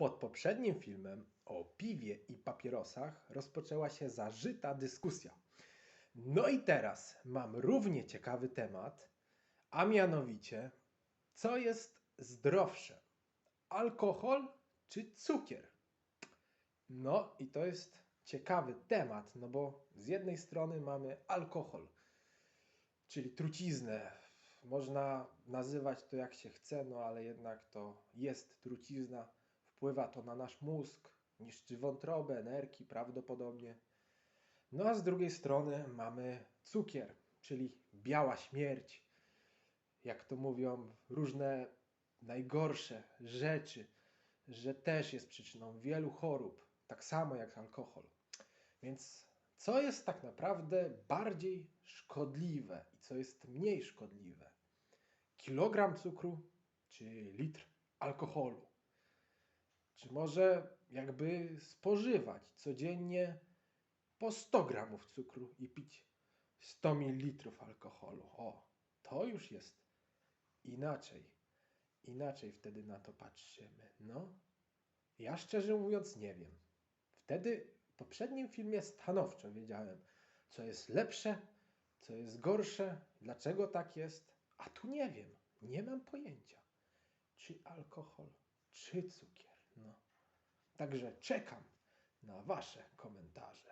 Pod poprzednim filmem o piwie i papierosach rozpoczęła się zażyta dyskusja. No i teraz mam równie ciekawy temat, a mianowicie, co jest zdrowsze? Alkohol czy cukier? No i to jest ciekawy temat, no bo z jednej strony mamy alkohol, czyli truciznę. Można nazywać to jak się chce, no ale jednak to jest trucizna. Wpływa to na nasz mózg, niszczy wątrobę, nerki prawdopodobnie. No a z drugiej strony mamy cukier, czyli biała śmierć. Jak to mówią, różne najgorsze rzeczy, że też jest przyczyną wielu chorób, tak samo jak alkohol. Więc co jest tak naprawdę bardziej szkodliwe i co jest mniej szkodliwe? Kilogram cukru czy litr alkoholu? Czy może jakby spożywać codziennie po 100 gramów cukru i pić 100 ml alkoholu? O, to już jest inaczej. Inaczej wtedy na to patrzymy. No, ja szczerze mówiąc nie wiem. Wtedy w poprzednim filmie stanowczo wiedziałem, co jest lepsze, co jest gorsze, dlaczego tak jest, a tu nie wiem, nie mam pojęcia, czy alkohol, czy cukier. Także czekam na Wasze komentarze.